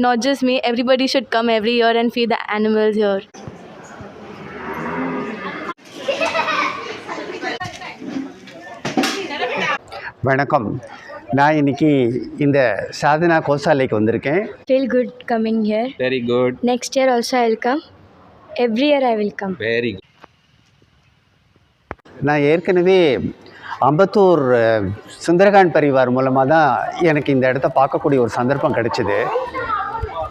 not just me, everybody should come every year and feed the animals here. வணக்கம் நான் இன்னைக்கு இந்த சாதனா கோசாலைக்கு வந்திருக்கேன் feel good coming here. Very good. Next year also I will come. Every year I will come. Very good. நான் ஏற்கனவே அம்பத்தூர் சுந்தரகாண்ட் பரிவார் மூலமாக தான் எனக்கு இந்த இடத்த பார்க்கக்கூடிய ஒரு சந்தர்ப்பம் கிடைச்சிது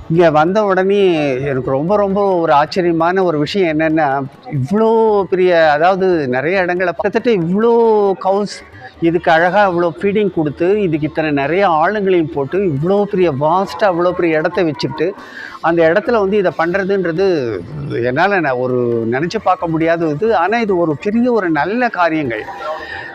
இங்கே வந்த உடனே எனக்கு ரொம்ப ரொம்ப ஒரு ஆச்சரியமான ஒரு விஷயம் என்னென்னா இவ்வளோ பெரிய அதாவது நிறைய இடங்களை கிட்டத்தட்ட இவ்வளோ கவுஸ் இதுக்கு அழகாக இவ்வளோ ஃபீடிங் கொடுத்து இதுக்கு இத்தனை நிறைய ஆளுங்களையும் போட்டு இவ்வளோ பெரிய வாஸ்ட்டாக அவ்வளோ பெரிய இடத்த வச்சுக்கிட்டு அந்த இடத்துல வந்து இதை பண்ணுறதுன்றது என்னால் நான் ஒரு நினச்சி பார்க்க முடியாத இது ஆனால் இது ஒரு பெரிய ஒரு நல்ல காரியங்கள்.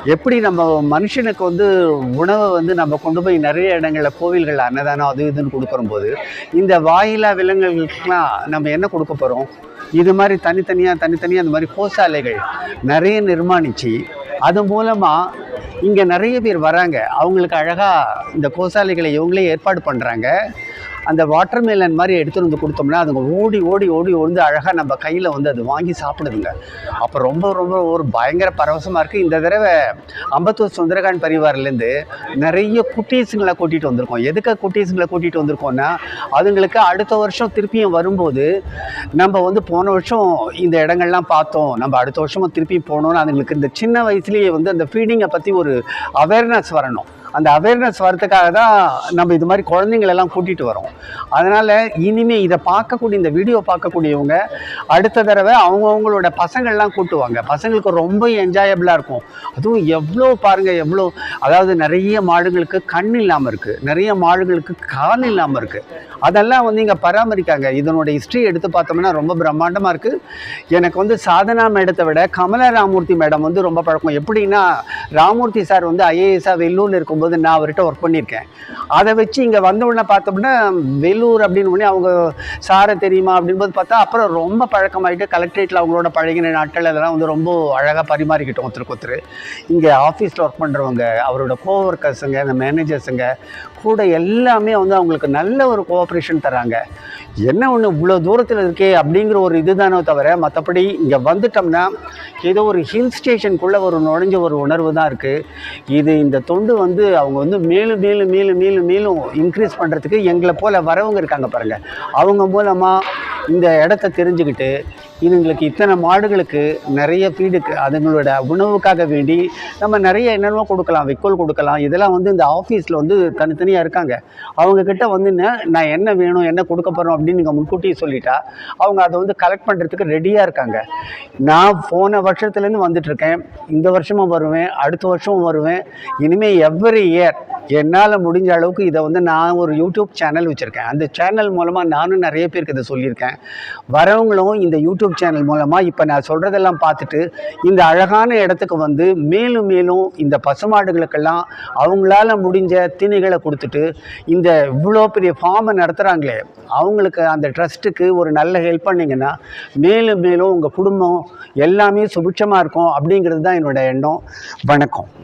எப்படி நம்ம மனுஷனுக்கு வந்து உணவை வந்து நம்ம கொண்டு போய் நிறைய இடங்களில் கோவில்கள் அன்னதானம் அது இதுன்னு கொடுக்குறம்போது இந்த வாயிலா விலங்குகளுக்கெல்லாம் நம்ம என்ன கொடுக்க போகிறோம் இது மாதிரி தனித்தனியாக தனித்தனியாக அந்த மாதிரி கோசாலைகள் நிறைய நிர்மாணித்து அது மூலமாக இங்கே நிறைய பேர் வராங்க. அவங்களுக்கு அழகாக இந்த கோசாலைகளை இவங்களே ஏற்பாடு பண்ணுறாங்க அந்த வாட்டர்மேலன் மாதிரி எடுத்துகிட்டு வந்து கொடுத்தோம்னா அதுங்க ஓடி ஓடி ஓடி ஓடிந்து அழகாக நம்ம கையில் வந்து அது வாங்கி சாப்பிடுதுங்க. அப்போ ரொம்ப ரொம்ப ஒரு பயங்கர பரவசமாக இருக்குது இந்த தடவை அம்பத்தூர் சுந்தரகாண்ட் பரிவாரிலேருந்து நிறைய குட்டீஸுங்களை கூட்டிகிட்டு வந்திருக்கோம். எதுக்காக குட்டீஸுங்களை கூட்டிகிட்டு வந்திருக்கோம்னா அதுங்களுக்கு அடுத்த வருஷம் திருப்பியும் வரும்போது நம்ம வந்து போன வருஷம் இந்த இடங்கள்லாம் பார்த்தோம். நம்ம அடுத்த வருஷமும் திருப்பியும் போகணும்னு அதுங்களுக்கு இந்த சின்ன வயசுலேயே வந்து அந்த ஃபீடிங்கை பற்றி ஒரு அவேர்னஸ் வரணும். அந்த அவேர்னஸ் வரத்துக்காக தான் நம்ம இது மாதிரி குழந்தைங்களெல்லாம் கூட்டிகிட்டு வரோம். அதனால் இனிமேல் இதை பார்க்கக்கூடிய இந்த வீடியோ பார்க்கக்கூடியவங்க அடுத்த தடவை அவங்கவுங்களோட பசங்கள்லாம் கூட்டுவாங்க. பசங்களுக்கு ரொம்ப என்ஜாயபிளாக இருக்கும். அதுவும் எவ்வளோ பாருங்கள் எவ்வளோ அதாவது நிறைய மாடுகளுக்கு கண் இல்லாமல் இருக்குது நிறைய மாடுகளுக்கு கால் இல்லாமல் இருக்குது அதெல்லாம் வந்து இங்கே பராமரிக்காங்க. இதனோட ஹிஸ்ட்ரி எடுத்து பார்த்தோம்னா ரொம்ப பிரம்மாண்டமாக இருக்குது எனக்கு வந்து சாதனா மேடத்தை விட கமலா ராமூர்த்தி மேடம் வந்து ரொம்ப பழக்கம். எப்படின்னா ராமூர்த்தி சார் வந்து ஐஏஎஸ்ஸாக வெள்ளூரில் இருக்கும்போது போது நான் அவர்கிட்ட ஒர்க் பண்ணியிருக்கேன். அதை வச்சு இங்கே வந்த உடனே பார்த்தோம்னா வேலூர் அப்படின்னு உடனே அவங்க சாரை தெரியுமா அப்படின்போது பார்த்தா அப்புறம் ரொம்ப பழக்கமாயிட்டு கலெக்ட்ரேட்டில் அவங்களோட பழகின நாட்கள் அதெல்லாம் வந்து ரொம்ப அழகாக பரிமாறிக்கிட்டோம் ஒருத்தருக்கு ஒருத்தர். இங்கே ஆஃபீஸில் ஒர்க் பண்ணுறவங்க அவரோட கோஒர்க்கர்ஸுங்க இந்த மேனேஜர்ஸுங்க கூட எல்லாமே வந்து அவங்களுக்கு நல்ல ஒரு கோஆப்ரேஷன் தராங்க என்ன ஒன்று இவ்வளோ தூரத்தில் இருக்கே அப்படிங்கிற ஒரு இதுதானோ தவிர மற்றபடி இங்கே வந்துட்டோம்னா ஏதோ ஒரு ஹில் ஸ்டேஷனுக்குள்ளே ஒரு நுழைஞ்ச ஒரு உணர்வு தான் இருக்குது இது இந்த தொண்டு வந்து அவங்க வந்து மேலும் மேலும் மேலும் மேலும் மேலும் இன்க்ரீஸ் பண்ணுறதுக்கு எங்களை போல் வரவங்க இருக்காங்க பாருங்கள் அவங்க மூலமாக இந்த இடத்த தெரிஞ்சுக்கிட்டு இதுங்களுக்கு இத்தனை மாடுகளுக்கு நிறைய ஃபீடுக்கு அதுங்களோட உணவுக்காக வேண்டி நம்ம நிறைய என்னென்னமோ கொடுக்கலாம் வைக்கோல் கொடுக்கலாம். இதெல்லாம் வந்து இந்த ஆஃபீஸில் வந்து தனித்தனியாக இருக்காங்க. அவங்கக்கிட்ட வந்து நான் என்ன வேணும் என்ன கொடுக்க போகிறோம் அப்படின்னு நீங்கள் முன்கூட்டியே சொல்லிட்டா அவங்க அதை வந்து கலெக்ட் பண்ணுறதுக்கு ரெடியாக இருக்காங்க. நான் போன வருஷத்துலேருந்து வந்துட்டுருக்கேன் இந்த வருஷமும் வருவேன் அடுத்த வருஷமும் வருவேன். இனிமேல் எவ்ரி இயர் என்னால் முடிஞ்ச அளவுக்கு இதை வந்து நான் ஒரு யூடியூப் சேனல் வச்சுருக்கேன். அந்த சேனல் மூலமாக நானும் நிறைய பேருக்கு இதை சொல்லியிருக்கேன். வரவங்களும் இந்த யூடியூப் சேனல் மூலமாக இப்போ நான் சொல்கிறதெல்லாம் பார்த்துட்டு இந்த அழகான இடத்துக்கு வந்து மேலும் மேலும் இந்த பசுமாடுகளுக்கெல்லாம் அவங்களால முடிஞ்ச திணிகளை கொடுத்துட்டு இந்த இவ்வளோ பெரிய ஃபார்மை நடத்துகிறாங்களே அவங்களுக்கு அந்த ட்ரஸ்ட்டுக்கு ஒரு நல்ல ஹெல்ப் பண்ணிங்கன்னா மேலும் மேலும் உங்கள் குடும்பம் எல்லாமே சுபிட்சமாக இருக்கும் அப்படிங்கிறது தான் என்னோடய எண்ணம். வணக்கம்.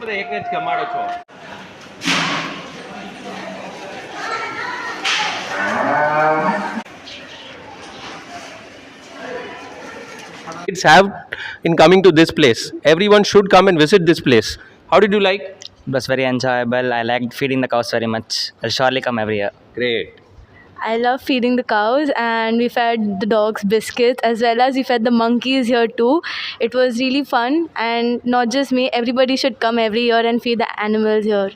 બધા એક જ કમાડો છો Kids have in coming to this place. Everyone should come and visit this place. How did you like? It was very enjoyable. I liked feeding the cows very much. I'll surely come every year. Great. I love feeding the cows, and we fed the dogs biscuits as well as we fed the monkeys here too. It was really fun, and not just me, everybody should come every year and feed the animals here.